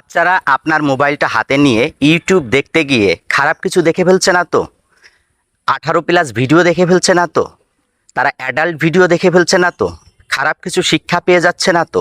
বাচ্চারা আপনার মোবাইলটা হাতে নিয়ে ইউটিউব দেখতে গিয়ে খারাপ কিছু দেখে ফেলছে না তো? আঠারো প্লাস ভিডিও দেখে ফেলছে না তো? তারা অ্যাডাল্ট ভিডিও দেখে ফেলছে না তো? খারাপ কিছু শিক্ষা পেয়ে যাচ্ছে না তো?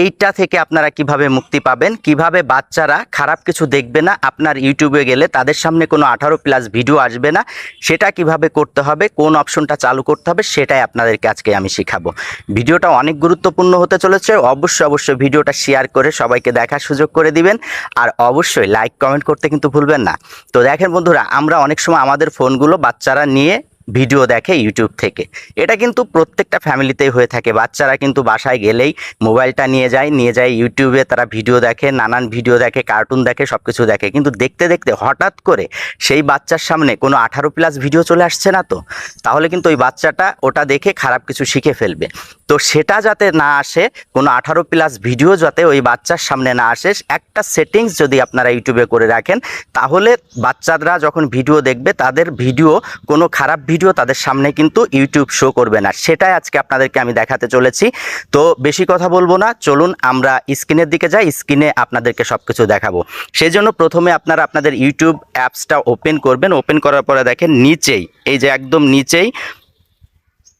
এইটা থেকে আপনারা কীভাবে মুক্তি পাবেন, কীভাবে বাচ্চারা খারাপ কিছু দেখবে না, আপনার ইউটিউবে গেলে তাদের সামনে কোনো আঠারো প্লাস ভিডিও আসবে না, সেটা কীভাবে করতে হবে, কোন অপশনটা চালু করতে হবে, সেটাই আপনাদেরকে আজকে আমি শেখাবো। ভিডিওটা অনেক গুরুত্বপূর্ণ হতে চলেছে, অবশ্যই অবশ্যই ভিডিওটা শেয়ার করে সবাইকে দেখার সুযোগ করে দিবেন, আর অবশ্যই লাইক কমেন্ট করতে কিন্তু ভুলবেন না। তো দেখেন বন্ধুরা, আমরা অনেক সময় আমাদের ফোনগুলো বাচ্চারা নিয়ে ভিডিও দেখে ইউটিউব থেকে। এটা কিন্তু প্রত্যেকটা ফ্যামিলিতেই হয়ে থাকে। বাচ্চারা কিন্তু বাসায় গেলেই মোবাইলটা নিয়ে যায় নিয়ে যায় ইউটিউবে, তারা ভিডিও দেখে, নানান ভিডিও দেখে, কার্টুন দেখে সব কিছু দেখে। কিন্তু দেখতে দেখতে হঠাৎ করে সেই বাচ্চার সামনে কোনো আঠারো প্লাস ভিডিও চলে আসছে না তো? তাহলে কিন্তু ওই বাচ্চাটা ওটা দেখে খারাপ কিছু শিখে ফেলবে। তো সেটা যাতে না আসে, কোনো আঠারো প্লাস ভিডিও যাতে ওই বাচ্চার সামনে না আসে, একটা সেটিংস যদি আপনারা ইউটিউবে করে রাখেন, তাহলে বাচ্চারা যখন ভিডিও দেখবে, তাদের ভিডিও কোনো খারাপ ভিডিও তাদের সামনে কিন্তু ইউটিউব শো করবে না। সেটাই আজকে আপনাদেরকে আমি দেখাতে চলেছি। তো বেশি কথা বলব না। চলুন আমরা স্ক্রিনের দিকে যাই, স্ক্রিনে আপনাদেরকে সব কিছু দেখাবো। সেই জন্য প্রথমে আপনারা আপনাদের ইউটিউব অ্যাপসটা ওপেন করবেন। ওপেন করার পরে দেখেন নিচেই, এই যে একদম নিচেই,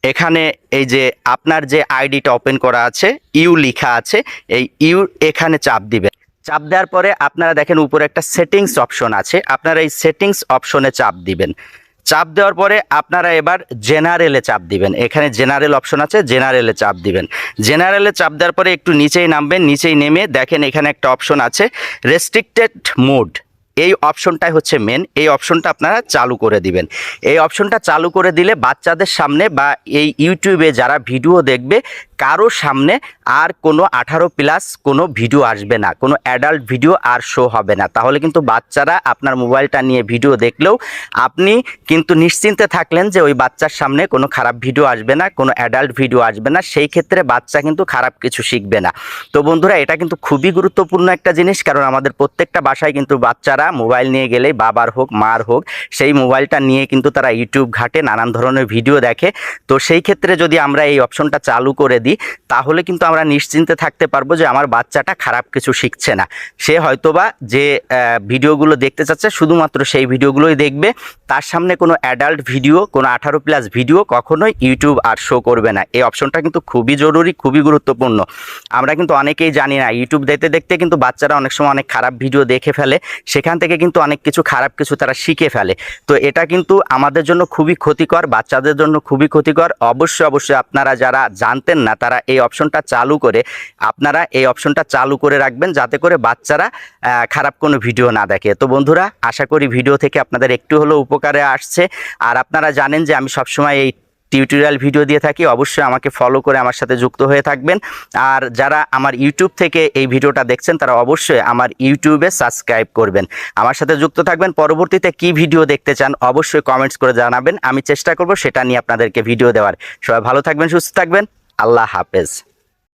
এখানে এই যে আপনার যে আইডিটা ওপেন করা আছে, ইউ লিখা আছে, এই ইউ এখানে চাপ দিবেন। চাপ দেওয়ার পরে আপনারা দেখেন উপরে একটা সেটিংস অপশন আছে। আপনারা এই সেটিংস অপশনে চাপ দিবেন। চাপ দেওয়ার পরে আপনারা এবার জেনারেলে চাপ দিবেন। এখানে জেনারেল অপশন আছে, জেনারেলে চাপ দিবেন। জেনারেলে চাপ দেওয়ার পরে একটু নিচেই নামবেন, নিচেই নেমে দেখেন এখানে একটা অপশন আছে রেস্ট্রিক্টেড মোড এই অপশনটাই হচ্ছে মেন এই অপশনটা আপনারা চালু করে দিবেন। এই অপশনটা চালু করে দিলে বাচ্চাদের সামনে বা এই ইউটিউবে যারা ভিডিও দেখবে, কারও সামনে আর কোনো আঠারো প্লাস কোনো ভিডিও আসবে না, কোনো অ্যাডাল্ট ভিডিও আর শো হবে না। তাহলে কিন্তু বাচ্চারা আপনার মোবাইলটা নিয়ে ভিডিও দেখলেও আপনি কিন্তু নিশ্চিন্তে থাকলেন যে ওই বাচ্চার সামনে কোনো খারাপ ভিডিও আসবে না, কোনো অ্যাডাল্ট ভিডিও আসবে না। সেই ক্ষেত্রে বাচ্চা কিন্তু খারাপ কিছু শিখবে না। তো বন্ধুরা, এটা কিন্তু খুবই গুরুত্বপূর্ণ একটা জিনিস, কারণ আমাদের প্রত্যেকটা বাসায় কিন্তু বাচ্চারা মোবাইল নিয়ে গেলেই বাবার হোক, মার হোক, সেই মোবাইলটা নিয়ে কিন্তু তারা ইউটিউব ঘাটে নানান ধরনের ভিডিও দেখে। তো সেই ক্ষেত্রে যদি আমরা এই অপশনটা চালু করে দিই, তাহলে কিন্তু আমরা নিশ্চিন্তে থাকতে পারব যে আমার বাচ্চাটা খারাপ কিছু শিখছে না। সে হয়তোবা যে ভিডিওগুলো দেখতে চাচ্ছে, শুধুমাত্র সেই ভিডিওগুলোই দেখবে। তার সামনে কোনো অ্যাডাল্ট ভিডিও কোনো আঠারো প্লাস ভিডিও কখনোই ইউটিউব আর শো করবে না। এই অপশনটা কিন্তু খুবই জরুরি, খুবই গুরুত্বপূর্ণ। আমরা কিন্তু অনেকেই জানি না ইউটিউব দেখতে দেখতে কিন্তু বাচ্চারা অনেক সময় অনেক খারাপ ভিডিও দেখে ফেলে। সেখান থেকে কিন্তু অনেক কিছু খারাপ কিছু তারা শিখে ফেলে। তো এটা কিন্তু আমাদের জন্য খুবই ক্ষতিকর, বাচ্চাদের জন্য খুবই ক্ষতিকর। অবশ্যই অবশ্যই আপনারা যারা জানতেন না, তারা এই অপশনটা চালু করে আপনারা এই অপশনটা চালু করে রাখবেন যাতে করে বাচ্চারা খারাপ কোনো ভিডিও না দেখে। তো বন্ধুরা, আশা করি ভিডিও থেকে আপনাদের একটু হলেও উপকারে আসছে। আর আপনারা জানেন যে আমি সবসময় এই টিউটোরিয়াল ভিডিও দিয়ে থাকি, অবশ্যই আমাকে ফলো করে আমার সাথে যুক্ত হয়ে থাকবেন। আর যারা আমার ইউটিউব থেকে এই ভিডিওটা দেখছেন, তারা অবশ্যই আমার ইউটিউবে সাবস্ক্রাইব করবেন। আমার সাথে যুক্ত থাকবেন, পরবর্তীতে কি ভিডিও দেখতে চান অবশ্যই কমেন্টস করে জানাবেন। আমি চেষ্টা করব সেটা নিয়ে আপনাদেরকে ভিডিও দেওয়ার। সবাই ভালো থাকবেন, সুস্থ থাকবেন। আল্লাহ হাফেজ।